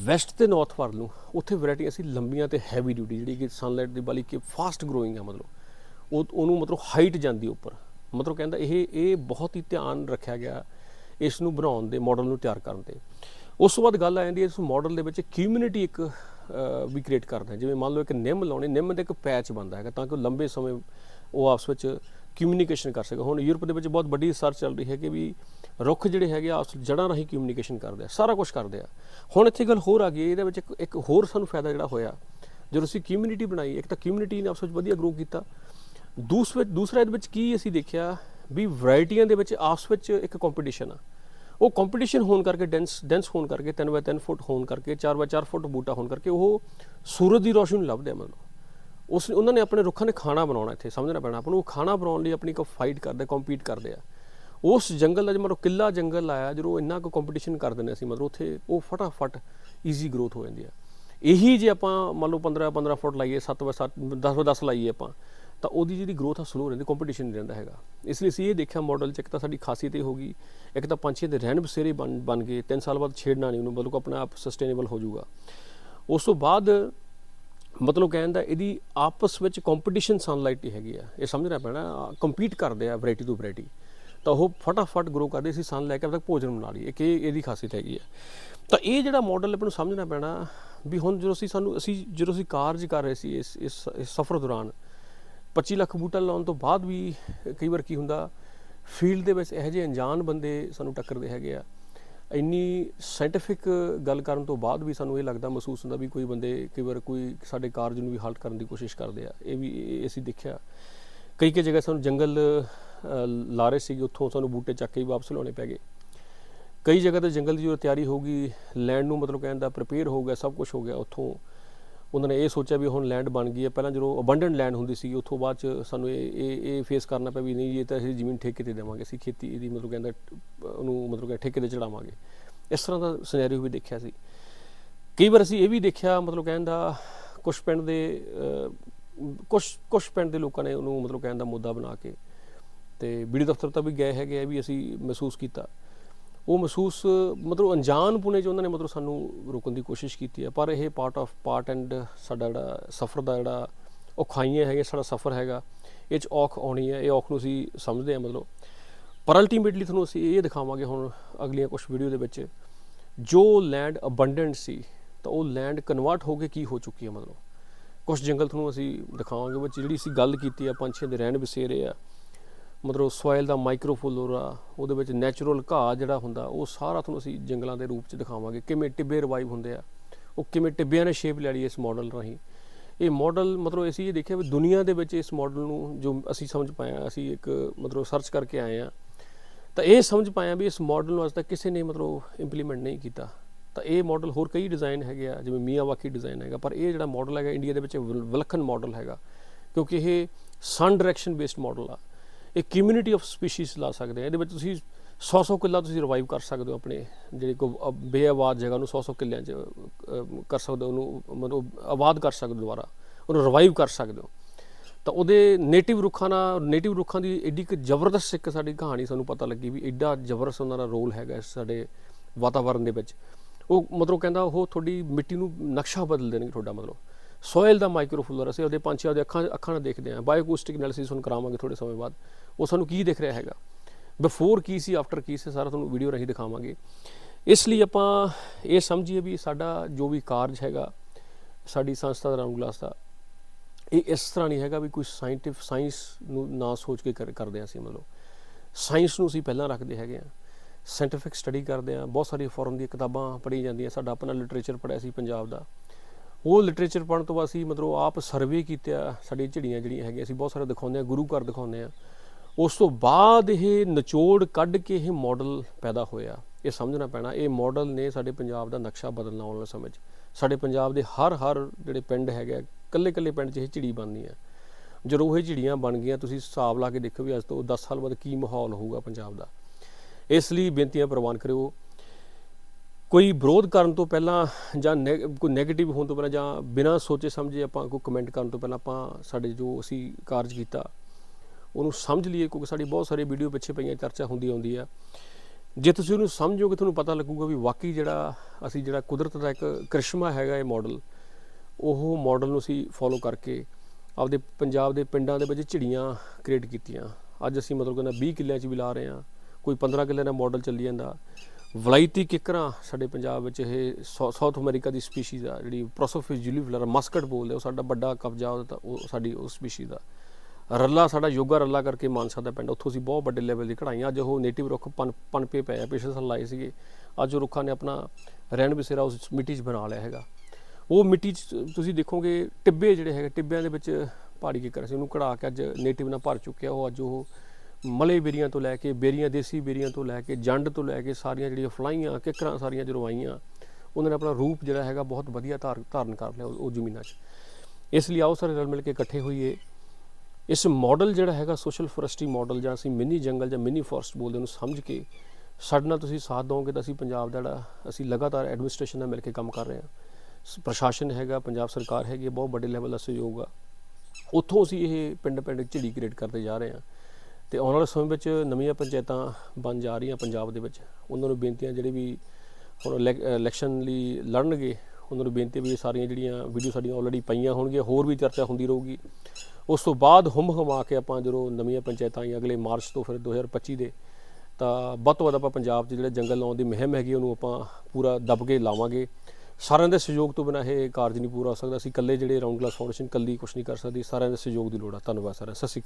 ਵੈਸਟ ਤੇ ਨਾਰਥ ਵੱਲ ਨੂੰ, ਉੱਥੇ ਵੈਰਾਈਟੀ ਅਸੀਂ ਲੰਬੀਆਂ ਤੇ ਹੈਵੀ ਡਿਊਟੀ ਜਿਹੜੀ ਕਿ ਸਨਲਾਈਟ ਦੀ ਬਾਲੀ ਕਿ ਫਾਸਟ ਗਰੋਇੰਗ ਆ ਮਤਲਬ, ਉਹ, ਉਹਨੂੰ ਮਤਲਬ ਹਾਈਟ ਜਾਂਦੀ ਉੱਪਰ। ਮਤਲਬ ਕਹਿੰਦਾ ਇਹ ਇਹ ਬਹੁਤ ਹੀ ਧਿਆਨ ਰੱਖਿਆ ਗਿਆ ਇਸ ਨੂੰ ਬਣਾਉਣ ਦੇ ਮਾਡਲ ਨੂੰ ਤਿਆਰ ਕਰਨ ਤੇ ਉਸ ਤੋਂ ਬਾਅਦ ਗੱਲ ਆ ਜਾਂਦੀ ਹੈ, ਇਸ ਮਾਡਲ ਦੇ ਵਿੱਚ ਕਮਿਊਨਿਟੀ ਇੱਕ ਵੀ ਕ੍ਰੀਏਟ ਕਰਦਾ ਜਿਵੇਂ ਮੰਨ ਲਓ ਇੱਕ ਨਿੰਮ ਲਾਉਣੀ, ਨਿੰਮ ਦੇ ਇੱਕ ਪੈਚ ਬਣਦਾ ਹੈਗਾ ਤਾਂ ਕਿ ਉਹ ਲੰਬੇ ਸਮੇਂ ਉਹ ਆਪਸ ਵਿੱਚ ਕਮਿਊਨੀਕੇਸ਼ਨ ਕਰ ਸਕੇ। ਹੁਣ ਯੂਰਪ ਦੇ ਵਿੱਚ ਬਹੁਤ ਵੱਡੀ ਰਿਸਰਚ ਚੱਲ ਰਹੀ ਹੈ ਕਿ ਵੀ ਰੁੱਖ ਜਿਹੜੇ ਹੈਗੇ ਆ, ਆਪਸ ਜੜਾਂ ਰਾਹੀਂ ਕਮਿਊਨੀਕੇਸ਼ਨ ਕਰਦੇ ਆ, ਸਾਰਾ ਕੁਝ ਕਰਦੇ ਆ। ਹੁਣ ਇੱਥੇ ਗੱਲ ਹੋਰ ਆ ਗਈ ਇਹਦੇ ਵਿੱਚ ਇੱਕ ਇੱਕ ਹੋਰ ਸਾਨੂੰ ਫਾਇਦਾ ਜਿਹੜਾ ਹੋਇਆ, ਜਦੋਂ ਅਸੀਂ ਕਮਿਊਨਿਟੀ ਬਣਾਈ, ਇੱਕ ਤਾਂ ਕਮਿਊਨਿਟੀ ਨੇ ਆਪਸ ਵਿੱਚ ਵਧੀਆ ਗਰੋ ਕੀਤਾ। ਦੂਸਰੇ ਦੂਸਰਾ ਇਹਦੇ ਵਿੱਚ ਕੀ ਅਸੀਂ ਦੇਖਿਆ ਵੀ ਵੈਰਾਈਟੀਆਂ ਦੇ ਵਿੱਚ ਆਪਸ ਵਿੱਚ ਇੱਕ ਕੰਪੀਟੀਸ਼ਨ ਆ। ਉਹ ਕੰਪੀਟੀਸ਼ਨ ਹੋਣ ਕਰਕੇ ਡੈਂਸ ਡੈਂਸ ਹੋਣ ਕਰਕੇ 3 ਬਾਏ 3 ਫੁੱਟ ਹੋਣ ਕਰਕੇ 4 ਬਾਏ 4 ਫੁੱਟ ਬੂਟਾ ਹੋਣ ਕਰਕੇ ਉਹ ਸੂਰਜ ਦੀ ਰੋਸ਼ਨੀ ਨੂੰ ਲੱਭਦੇ ਆ ਮਤਲਬ। ਉਸ ਉਹਨਾਂ ਨੇ ਆਪਣੇ ਰੁੱਖਾਂ ਨੇ ਖਾਣਾ ਬਣਾਉਣਾ ਇੱਥੇ ਸਮਝਣਾ ਪੈਣਾ ਆਪਾਂ ਨੂੰ ਉਹ ਖਾਣਾ ਬਣਾਉਣ ਲਈ ਆਪਣੀ ਕੋ ਫਾਈਟ ਕਰਦੇ ਕੰਪੀਟ ਕਰਦੇ ਆ। ਉਸ ਜੰਗਲ ਦਾ ਜੇ ਮਤਲਬ ਕਿੱਲਾ ਜੰਗਲ ਆਇਆ, ਜਦੋਂ ਇੰਨਾ ਕੋ ਕੰਪੀਟੀਸ਼ਨ ਕਰ ਦਿੰਦੇ ਅਸੀਂ ਮਤਲਬ ਉੱਥੇ ਉਹ ਫਟਾਫਟ ਈਜ਼ੀ ਗਰੋਥ ਹੋ ਜਾਂਦੀ ਆ। ਇਹੀ ਜੇ ਆਪਾਂ ਮੰਨ ਲਓ 15 15 ਫੁੱਟ ਲਾਈਏ 7 ਬਾਏ 7 10 ਬਾਏ 10 ਲਾਈਏ ਆਪਾਂ ਤਾਂ ਉਹਦੀ ਜਿਹੜੀ ਗਰੋਥ ਆ ਸਲੋ ਰਹਿੰਦੀ ਕੰਪੀਟੀਸ਼ਨ ਨਹੀਂ ਰਹਿੰਦਾ ਹੈਗਾ। ਇਸ ਲਈ ਅਸੀਂ ਇਹ ਦੇਖਿਆ ਮਾਡਲ ਚ, ਇੱਕ ਤਾਂ ਸਾਡੀ ਖਾਸੀਅਤ ਇਹ ਹੋਗੀ ਇੱਕ ਤਾਂ ਪੰਛੀਆਂ ਦੇ ਰਹਿਣ ਬਸੇਰੇ ਬਣ ਬਣ ਗਏ 3 ਸਾਲ ਬਾਅਦ ਛੇੜਨਾ ਨਹੀਂ ਉਹਨੂੰ ਬਲਕਿ ਆਪਣਾ ਆਪ ਸਸਟੇਨੇਬਲ ਹੋ ਜਾਊਗਾ। ਉਸ ਤੋਂ ਬਾਅਦ ਮਤਲਬ ਕਹਿੰਦਾ ਇਹਦੀ ਆਪਸ ਵਿੱਚ ਕੰਪੀਟੀਸ਼ਨ ਸਨਲਾਈਟ ਹੀ ਹੈਗੀ ਆ। ਇਹ ਸਮਝਣਾ ਪੈਣਾ ਕੰਪੀਟ ਕਰਦੇ ਆ ਵੈਰਾਈਟੀ ਤੋਂ ਵੈਰਾਈਟੀ ਤਾਂ ਉਹ ਫਟਾਫਟ ਗਰੋ ਕਰਦੇ ਸੀ ਸਨ ਲੈ ਕੇ ਆਪਣਾ ਭੋਜਨ ਬਣਾ ਲਈ ਇੱਕ ਇਹ, ਇਹਦੀ ਖਾਸੀਅਤ ਹੈਗੀ ਆ। ਤਾਂ ਇਹ ਜਿਹੜਾ ਮਾਡਲ ਆਪਾਂ ਨੂੰ ਸਮਝਣਾ ਪੈਣਾ, ਵੀ ਹੁਣ ਜਦੋਂ ਅਸੀਂ ਸਾਨੂੰ, ਅਸੀਂ ਜਦੋਂ ਅਸੀਂ ਕਾਰਜ ਕਰ ਰਹੇ ਸੀ ਇਸ ਇਸ ਸਫ਼ਰ ਦੌਰਾਨ 25 ਲੱਖ ਬੂਟਾ ਲਾਉਣ ਤੋਂ ਬਾਅਦ ਵੀ ਕਈ ਵਾਰ ਕੀ ਹੁੰਦਾ ਫੀਲਡ ਦੇ ਵਿੱਚ ਇਹੋ ਜਿਹੇ ਅਣਜਾਣ ਬੰਦੇ ਸਾਨੂੰ ਟੱਕਰਦੇ ਹੈਗੇ ਆ। ਇੰਨੀ ਸਾਇੰਟੀਫਿਕ ਗੱਲ ਕਰਨ ਤੋਂ ਬਾਅਦ ਵੀ ਸਾਨੂੰ ਇਹ ਲੱਗਦਾ ਮਹਿਸੂਸ ਹੁੰਦਾ ਵੀ ਕੋਈ ਬੰਦੇ ਕਈ ਵਾਰ ਕੋਈ ਸਾਡੇ ਕਾਰਜ ਨੂੰ ਵੀ ਹਾਲਟ ਕਰਨ ਦੀ ਕੋਸ਼ਿਸ਼ ਕਰਦੇ ਆ। ਇਹ ਵੀ ਅਸੀਂ ਦੇਖਿਆ। ਕਈ ਕਈ ਜਗ੍ਹਾ ਸਾਨੂੰ ਜੰਗਲ ਅ, ਲਾ ਰਹੇ ਸੀਗੇ ਉੱਥੋਂ ਸਾਨੂੰ ਬੂਟੇ ਚੱਕ ਕੇ ਹੀ ਵਾਪਸ ਲਾਉਣੇ ਪੈ ਗਏ। ਕਈ ਜਗ੍ਹਾ ਤੇ ਜੰਗਲ ਦੀ ਜੋ ਤਿਆਰੀ ਹੋਊਗੀ ਲੈਂਡ ਨੂੰ ਮਤਲਬ ਕਹਿਣ ਦਾ ਪ੍ਰਪੇਅਰ ਹੋ ਗਿਆ ਸਭ ਕੁਝ ਹੋ ਗਿਆ ਉੱਥੋਂ। ਉਹਨਾਂ ਨੇ ਇਹ ਸੋਚਿਆ ਵੀ ਹੁਣ ਲੈਂਡ ਬਣ ਗਈ ਹੈ। ਪਹਿਲਾਂ ਜਦੋਂ ਅਬੰਡੈਂਟ ਲੈਂਡ ਹੁੰਦੀ ਸੀ ਉੱਥੋਂ ਬਾਅਦ ਚ ਸਾਨੂੰ ਇਹ ਇਹ ਇਹ ਫੇਸ ਕਰਨਾ ਪਿਆ ਵੀ ਨਹੀਂ, ਇਹ ਤਾਂ ਅਸੀਂ ਜ਼ਮੀਨ ਠੇਕੇ ਤੇ ਦੇਵਾਂਗੇ, ਅਸੀਂ ਖੇਤੀ ਇਹਦੀ ਮਤਲਬ ਕਹਿੰਦਾ, ਉਹਨੂੰ ਮਤਲਬ ਕਿ ਠੇਕੇ ਤੇ ਚੜਾਵਾਂਗੇ। ਇਸ ਤਰ੍ਹਾਂ ਦਾ ਸਿਨੈਰੀਓ ਵੀ ਦੇਖਿਆ ਸੀ। ਕਈ ਵਾਰ ਅਸੀਂ ਇਹ ਵੀ ਦੇਖਿਆ, ਮਤਲਬ ਕਹਿੰਦਾ ਕੁਝ ਪਿੰਡ ਦੇ ਕੁਝ ਕੁਝ ਪਿੰਡ ਦੇ ਲੋਕਾਂ ਨੇ ਉਹਨੂੰ ਮਤਲਬ ਕਹਿਣ ਦਾ ਮੁੱਦਾ ਬਣਾ ਕੇ ਤੇ ਬੀਡੀ ਦਫ਼ਤਰ ਤਾਂ ਵੀ ਗਏ ਹੈਗੇ ਆ ਵੀ ਅਸੀਂ ਮਹਿਸੂਸ ਕੀਤਾ। ਉਹ ਮਹਿਸੂਸ, ਮਤਲਬ ਅਣਜਾਣ ਪੁਣੇ ਚ ਉਹਨਾਂ ਨੇ ਮਤਲਬ ਸਾਨੂੰ ਰੋਕਣ ਦੀ ਕੋਸ਼ਿਸ਼ ਕੀਤੀ ਹੈ। ਪਰ ਇਹ ਪਾਰਟ ਆਫ ਪਾਰਟ ਐਂਡ ਸਾਡਾ ਜਿਹੜਾ ਸਫ਼ਰ ਦਾ ਜਿਹੜਾ ਔਖਾਈਆਂ ਹੈਗੇ ਸਾਡਾ ਸਫ਼ਰ ਹੈਗਾ, ਇਹ ਚ ਔਖ ਆਉਣੀ ਹੈ। ਇਹ ਔਖ ਨੂੰ ਅਸੀਂ ਸਮਝਦੇ ਹਾਂ ਮਤਲਬ। ਪਰ ਅਲਟੀਮੇਟਲੀ ਤੁਹਾਨੂੰ ਅਸੀਂ ਇਹ ਦਿਖਾਵਾਂਗੇ ਹੁਣ ਅਗਲੀਆਂ ਕੁਝ ਵੀਡੀਓ ਦੇ ਵਿੱਚ, ਜੋ ਲੈਂਡ ਅਬੰਡੈਂਟ ਸੀ, ਤਾਂ ਉਹ ਲੈਂਡ ਕਨਵਰਟ ਹੋ ਕੇ ਕੀ ਹੋ ਚੁੱਕੀ ਹੈ ਮਤਲਬ? ਕੁਝ ਜੰਗਲ ਤੁਹਾਨੂੰ ਅਸੀਂ ਦਿਖਾਵਾਂਗੇ, ਵਿੱਚ ਜਿਹੜੀ ਅਸੀਂ ਗੱਲ ਕੀਤੀ ਆ ਪੰਛੀਆਂ ਦੇ ਰਹਿਣ ਬਸੇਰੇ ਆ ਮਤਲਬ ਸੋਇਲ ਦਾ ਮਾਈਕਰੋਫਲੋਰਾ ਉਹਦੇ ਵਿੱਚ ਨੈਚੁਰਲ ਘਾਹ ਜਿਹੜਾ ਹੁੰਦਾ, ਉਹ ਸਾਰਾ ਤੁਹਾਨੂੰ ਅਸੀਂ ਜੰਗਲਾਂ ਦੇ ਰੂਪ ਚ ਦਿਖਾਵਾਂਗੇ। ਕਿਵੇਂ ਟਿੱਬੇ ਰਿਵਾਈਵ ਹੁੰਦੇ ਆ, ਉਹ ਕਿਵੇਂ ਟਿੱਬਿਆਂ ਨੇ ਸ਼ੇਪ ਲੈ ਲਈ ਇਸ ਮਾਡਲ ਰਾਹੀਂ। ਇਹ ਮਾਡਲ ਮਤਲਬ ਅਸੀਂ ਇਹ ਦੇਖਿਆ ਵੀ ਦੁਨੀਆ ਦੇ ਵਿੱਚ ਇਸ ਮਾਡਲ ਨੂੰ ਜੋ ਅਸੀਂ ਸਮਝ ਪਾਇਆ ਅਸੀਂ ਇੱਕ ਮਤਲਬ ਸਰਚ ਕਰਕੇ ਆਏ ਆ, ਤਾਂ ਇਹ ਸਮਝ ਪਾਇਆ ਵੀ ਇਸ ਮਾਡਲ ਨੂੰ ਅਜੇ ਤੱਕ ਕਿਸੇ ਨੇ ਮਤਲਬ ਇੰਪਲੀਮੈਂਟ ਨਹੀਂ ਕੀਤਾ। ਤਾਂ ਇਹ ਮਾਡਲ ਹੋਰ ਕਈ ਡਿਜ਼ਾਈਨ ਹੈਗੇ ਆ, ਜਿਵੇਂ ਮੀਆਵਾਕੀ ਡਿਜ਼ਾਈਨ ਹੈਗਾ, ਪਰ ਇਹ ਜਿਹੜਾ ਮਾਡਲ ਹੈਗਾ, ਇੰਡੀਆ ਦੇ ਵਿੱਚ ਵਿਲੱਖਣ ਮਾਡਲ ਹੈਗਾ, ਕਿਉਂਕਿ ਇਹ ਸਨ ਡਾਇਰੈਕਸ਼ਨ ਬੇਸਡ ਮਾਡਲ ਆ। ਇਹ ਕਮਿਊਨਿਟੀ ਆਫ ਸਪੀਸੀਜ਼ ਲਾ ਸਕਦੇ ਆ। ਇਹਦੇ ਵਿੱਚ ਤੁਸੀਂ 100-100 ਕਿੱਲਾ ਤੁਸੀਂ ਰਿਵਾਈਵ ਕਰ ਸਕਦੇ ਹੋ ਆਪਣੇ ਜਿਹੜੇ ਕੋ ਅ- ਜਗ੍ਹਾ ਨੂੰ 100-100 ਕਿੱਲਿਆਂ 'ਚ ਕਰ ਸਕਦੇ ਹੋ, ਉਹਨੂੰ ਮਤਲਬ ਆਬਾਦ ਕਰ ਸਕਦੇ ਹੋ ਦੁਬਾਰਾ, ਉਹਨੂੰ ਰਿਵਾਈਵ ਕਰ ਸਕਦੇ ਹੋ। ਤਾਂ ਉਹਦੇ ਨੇਟਿਵ ਰੁੱਖਾਂ ਨਾਲ ਨੇਟਿਵ ਰੁੱਖਾਂ ਦੀ ਐਡੀ ਕਿ ਜ਼ਬਰਦਸਤ ਇੱਕ ਸਾਡੀ ਕਹਾਣੀ ਸਾਨੂੰ ਪਤਾ ਲੱਗੀ ਵੀ ਐਡਾ ਜ਼ਬਰਦਸਤ ਉਹਨਾਂ ਦਾ ਰੋਲ ਹੈਗਾ ਇਸ ਸਾਡੇ ਵਾਤਾਵਰਣ ਦੇ ਵਿੱਚ। ਉਹ ਮਤਲਬ ਕਹਿੰਦਾ ਉਹ ਤੁਹਾਡੀ ਮਿੱਟੀ ਨੂੰ ਨਕਸ਼ਾ ਬਦਲ ਦੇਣਗੇ ਤੁਹਾਡਾ ਮਤਲਬ। ਸੋਇਲ ਦਾ ਮਾਈਕਰੋਫਲੋਰਾ ਅਸੀਂ ਉਹਦੇ ਪੰਛੀਆਂ ਦੇ ਅੱਖਾਂ ਅੱਖਾਂ ਨਾਲ ਦੇਖਦੇ ਹਾਂ। ਬਾਇਓਕੂਸਟਿਕ ਐਨਾਲਿਸਿਸ ਹੁਣ ਕਰਾਵਾਂਗੇ ਥੋੜੇ ਸਮੇਂ ਬਾਅਦ। ਉਹ ਸਾਨੂੰ ਕੀ ਦਿਖ ਰਿਹਾ ਹੈਗਾ? ਬਿਫੋਰ ਕੀ ਸੀ ਆਫਟਰ ਕੀ ਸੀ, ਸਾਰਾ ਤੁਹਾਨੂੰ ਵੀਡੀਓ ਰਾਹੀਂ ਦਿਖਾਵਾਂਗੇ। ਇਸ ਲਈ ਆਪਾਂ ਇਹ ਸਮਝੀਏ ਵੀ ਸਾਡਾ ਜੋ ਵੀ ਕਾਰਜ ਹੈਗਾ, ਸਾਡੀ ਸੰਸਥਾ ਦਾ ਰਾਮ ਗਲਾਸ ਦਾ, ਇਹ ਇਸ ਤਰ੍ਹਾਂ ਨਹੀਂ ਹੈਗਾ ਵੀ ਕੋਈ ਸਾਇੰਟਿਫਿਕ ਸਾਇੰਸ ਨੂੰ ਨਾ ਸੋਚ ਕੇ ਕਰ- ਕਰਦੇ ਹਾਂ ਅਸੀਂ ਮਤਲਬ। ਸਾਇੰਸ ਨੂੰ ਅਸੀਂ ਪਹਿਲਾਂ ਰੱਖਦੇ ਹੈਗੇ ਆ ਸਾਇੰਟਿਫਿਕ ਸਟੱਡੀ ਕਰਦੇ ਆ ਬਹੁਤ ਸਾਰੀ ਫੋਰਨ ਦੀਆਂ ਕਿਤਾਬਾਂ ਪੜ੍ਹੀ ਜਾਂਦੀਆਂ। ਸਾਡਾ ਆਪਣਾ ਲਿਟਰੇਚਰ ਪੜ੍ਹਿਆ ਸੀ ਪੰਜਾਬ ਦਾ। ਉਹ ਲਿਟਰੇਚਰ ਪੜ੍ਹਨ ਤੋਂ ਬਾਅਦ ਅਸੀਂ ਮਤਲਬ ਆਪ ਸਰਵੇ ਕੀਤਾ ਆ ਸਾਡੀ ਝਿੜੀਆਂ ਜਿਹੜੀਆਂ ਹੈਗੀਆਂ ਅਸੀਂ ਬਹੁਤ ਸਾਰੇ ਦਿਖਾਉਂਦੇ ਆ ਗੁਰੂ ਘਰ ਦਿਖਾਉਂਦੇ ਆ। ਉਸ ਤੋਂ ਬਾਅਦ ਇਹ ਨਿਚੋੜ ਕੱਢ ਕੇ ਇਹ ਮਾਡਲ ਪੈਦਾ ਹੋਇਆ। ਇਹ ਸਮਝਣਾ ਪੈਣਾ ਇਹ ਮਾਡਲ ਨੇ ਸਾਡੇ ਪੰਜਾਬ ਦਾ ਨਕਸ਼ਾ ਬਦਲਣਾ ਆਉਣ ਵਾਲੇ ਸਮੇਂ 'ਚ। ਸਾਡੇ ਪੰਜਾਬ ਦੇ ਹਰ ਹਰ ਜਿਹੜੇ ਪਿੰਡ ਹੈਗੇ ਆ, ਕੱਲੇ ਕੱਲੇ ਪਿੰਡ 'ਚ ਇਹ ਝਿੜੀ ਬਣਨੀ ਹੈ ਜਦੋਂ ਇਹ ਝਿੜੀਆਂ ਬਣ ਗਈਆਂ ਤੁਸੀਂ ਹਿਸਾਬ ਲਾ ਕੇ ਦੇਖੋ ਵੀ ਅੱਜ ਤੋਂ 10 ਸਾਲ ਬਾਅਦ ਕੀ ਮਾਹੌਲ ਹੋਊਗਾ ਪੰਜਾਬ ਦਾ। ਇਸ ਲਈ ਬੇਨਤੀਆਂ ਪ੍ਰਵਾਨ ਕਰਿਓ ਕੋਈ ਵਿਰੋਧ ਕਰਨ ਤੋਂ ਪਹਿਲਾਂ ਜਾਂ ਨੈ- ਕੋਈ 네ਗੇਟਿਵ ਹੋਣ ਤੋਂ ਪਹਿਲਾਂ ਜਾਂ ਬਿਨਾਂ ਸੋਚੇ ਸਮਝੇ ਆਪਾਂ ਕੋਈ ਕਮੈਂਟ ਕਰਨ ਤੋਂ ਪਹਿਲਾਂ ਆਪਾਂ ਸਾਡੇ ਜੋ ਅਸੀਂ ਕਾਰਜ ਕੀਤਾ, ਉਹਨੂੰ ਸਮਝ ਲਈਏ ਕਿਉਂਕਿ ਸਾਡੀ ਬਹੁਤ ਸਾਰੀ ਵੀਡੀਓ ਪਿੱਛੇ ਪਈਆਂ, ਚਰਚਾ ਹੁੰਦੀ ਆਉਂਦੀ ਆ। ਜੇ ਤੁਸੀਂ ਉਹਨੂੰ ਸਮਝੋਗੇ ਤੁਹਾਨੂੰ ਪਤਾ ਲੱਗੂਗਾ ਵੀ ਵਾਕਈ ਜਿਹੜਾ ਅਸੀਂ ਜਿਹੜਾ ਕੁਦਰਤ ਦਾ ਇੱਕ ਕ੍ਰਿਸ਼ਮਾ ਹੈਗਾ ਇਹ ਮਾਡਲ ਉਹ ਮਾਡਲ ਨੂੰ ਅਸੀਂ ਫੋਲੋ ਕਰਕੇ ਆਪਦੇ ਪੰਜਾਬ ਦੇ ਪਿੰਡਾਂ ਦੇ ਵਿੱਚ ਝਿੜੀਆਂ ਕ੍ਰੀਏਟ ਕੀਤੀਆਂ। ਅੱਜ ਅਸੀਂ ਮਤਲਬ ਕਹਿੰਦਾ 20 ਕਿੱਲਿਆਂ 'ਚ ਵੀ ਲਾ ਰਹੇ ਹਾਂ, ਕੋਈ 15 ਕਿੱਲਿਆਂ ਦਾ ਮਾਡਲ ਚੱਲੀ ਜਾਂਦਾ। ਵਲਾਇਤੀ ਕਿਕਰਾਂ, ਸਾਡੇ ਪੰਜਾਬ ਵਿੱਚ ਇਹ ਸਾਊ- ਸਾਊਥ ਅਮਰੀਕਾ ਦੀ ਸਪੀਸੀਜ਼ ਆ, ਜਿਹੜੀ ਪ੍ਰੋਸੋਫਿਸ ਜੁਲੀਫਲਰ ਮਸਕਟ ਬੋਲਦੇ ਉਹ ਸਾਡਾ ਵੱਡਾ ਕਬਜ਼ਾ ਉਹਦਾ ਉਹ ਸਾਡੀ ਉਹ ਸਪੀਸੀਜ਼ ਦਾ। ਰੱਲਾ ਸਾਡਾ ਯੋਗਾ ਰੱਲਾ ਕਰਕੇ ਮਾਨਸਾ ਦਾ ਪਿੰਡ, ਉੱਥੋਂ ਅਸੀਂ ਬਹੁਤ ਵੱਡੇ ਲੈਵਲ ਦੀ ਕਢਾਈਆਂ, ਅੱਜ ਉਹ ਨੇਟਿਵ ਰੁੱਖ ਪਨ, ਪਨਪੇ ਪਏ ਆ, ਪਿਛਲੇ ਸਾਲ ਲਾਏ ਸੀਗੇ। ਅੱਜ ਉਹ ਰੁੱਖਾਂ ਨੇ ਆਪਣਾ ਰਹਿਣ ਬਸੇਰਾ ਉਸ ਮਿੱਟੀ 'ਚ ਬਣਾ ਲਿਆ ਹੈਗਾ। ਉਹ ਮਿੱਟੀ 'ਚ, ਤੁਸੀਂ ਦੇਖੋਗੇ, ਟਿੱਬੇ ਜਿਹੜੇ ਹੈਗੇ, ਟਿੱਬਿਆਂ ਦੇ ਵਿੱਚ ਪਹਾੜੀ ਕਿਕਰ ਸੀ ਉਹਨੂੰ ਕਢਾ ਕੇ ਅੱਜ ਨੇਟਿਵ ਨਾਲ ਭਰ ਚੁੱਕਿਆ, ਉਹ ਅੱਜ ਉਹ ਮਲੇ ਬੇਰੀਆਂ ਤੋਂ ਲੈ ਕੇ ਬੇਰੀਆਂ ਦੇਸੀ ਬੇਰੀਆਂ ਤੋਂ ਲੈ ਕੇ ਜੰਡ ਤੋਂ ਲੈ ਕੇ ਸਾਰੀਆਂ ਜਿਹੜੀਆਂ ਫਲਾਈਆਂ ਕਿਕਰਾਂ ਸਾਰੀਆਂ ਜਦੋਂ ਆਈਆਂ ਉਹਨਾਂ ਨੇ ਆਪਣਾ ਰੂਪ ਜਿਹੜਾ ਹੈਗਾ ਬਹੁਤ ਵਧੀਆ ਧਾਰ ਧਾਰਨ ਕਰ ਲਿਆ ਉਹ ਜ਼ਮੀਨਾਂ 'ਚ। ਇਸ ਲਈ ਆਓ ਸਾਰੇ ਰਲ ਮਿਲ ਕੇ ਇਕੱਠੇ ਹੋਈਏ। ਇਸ ਮਾਡਲ ਜਿਹੜਾ ਹੈਗਾ ਸੋਸ਼ਲ ਫੋਰੈਸਟਰੀ ਮਾਡਲ ਜਾਂ ਅਸੀਂ ਮਿੰਨੀ ਜੰਗਲ ਜਾਂ ਮਿੰਨੀ ਫੋਰੈਸਟ ਬੋਲਦੇ ਉਹਨੂੰ ਸਮਝ ਕੇ ਸਾਡੇ ਨਾਲ ਤੁਸੀਂ ਸਾਥ ਦਿਓਗੇ ਤਾਂ ਅਸੀਂ ਪੰਜਾਬ ਦਾ ਜਿਹੜਾ ਅਸੀਂ ਲਗਾਤਾਰ ਐਡਮਿਨਿਸਟ੍ਰੇਸ਼ਨ ਨਾਲ ਮਿਲ ਕੇ ਕੰਮ ਕਰ ਰਹੇ ਹਾਂ। ਸ- ਪ੍ਰਸ਼ਾਸਨ ਹੈਗਾ ਪੰਜਾਬ ਸਰਕਾਰ ਹੈਗੀ ਹੈ, ਬਹੁਤ ਵੱਡੇ ਲੈਵਲ ਦਾ ਸਹਿਯੋਗ ਆ। ਉੱਥੋਂ ਅਸੀਂ ਇਹ ਪਿੰਡ ਪਿੰਡ ਝਿੜੀ ਕ੍ਰੀਏਟ ਕਰਦੇ ਜਾ ਰਹੇ ਹਾਂ। ਤੇ ਆਉਣ ਵਾਲੇ ਸਮੇਂ ਵਿੱਚ ਨਵੀਆਂ ਪੰਚਾਇਤਾਂ ਬਣ ਜਾ ਰਹੀਆਂ ਪੰਜਾਬ ਦੇ ਵਿੱਚ। ਉਹਨਾਂ ਨੂੰ ਬੇਨਤੀਆਂ ਜਿਹੜੇ ਵੀ ਹੁਣ ਇਲੈਕ- ਇਲੈਕਸ਼ਨ ਲਈ ਲੜਨਗੇ, ਉਹਨਾਂ ਨੂੰ ਬੇਨਤੀ ਵੀ ਇਹ ਸਾਰੀਆਂ ਜਿਹੜੀਆਂ ਵੀਡੀਓ ਸਾਡੀਆਂ ਆਲਰੇਡੀ ਪਈਆਂ ਹੋਣਗੀਆਂ, ਹੋਰ ਵੀ ਚਰਚਾ ਹੁੰਦੀ ਰਹੂਗੀ। ਉਸ ਤੋਂ ਬਾਅਦ ਹੁਮ ਹਮਾ ਕੇ ਆਪਾਂ ਜਦੋਂ ਨਵੀਆਂ ਪੰਚਾਇਤਾਂ ਆਈਆਂ, ਅਗਲੇ ਮਾਰਚ ਤੋਂ ਫਿਰ 2025 ਦੇ, ਤਾਂ ਵੱਧ ਤੋਂ ਵੱਧ ਆਪਾਂ ਪੰਜਾਬ 'ਚ ਜਿਹੜੇ ਜੰਗਲ ਲਾਉਣ ਦੀ ਮੁਹਿੰਮ ਹੈਗੀ, ਉਹਨੂੰ ਆਪਾਂ ਪੂਰਾ ਦਬ ਕੇ ਲਾਵਾਂਗੇ। ਸਾਰਿਆਂ ਦੇ ਸਹਿਯੋਗ ਤੋਂ ਬਿਨਾਂ ਇਹ ਕਾਰਜ ਨਹੀਂ ਪੂਰਾ ਹੋ ਸਕਦਾ। ਅਸੀਂ ਇਕੱਲੇ ਜਿਹੜੇ ਰਾਉਂਡ ਗਲਾਸ ਫਾਊਂਡੇਸ਼ਨ ਇਕੱਲੀ ਕੁਝ ਨਹੀਂ ਕਰ ਸਕਦੀ। ਸਾਰਿਆਂ ਦੇ ਸਹਿਯੋਗ ਦੀ ਲੋੜ ਆ। ਧੰਨਵਾਦ ਸਾਰਿਆਂ ਸਤਿ ਸ਼੍ਰੀ ਅਕਾਲ।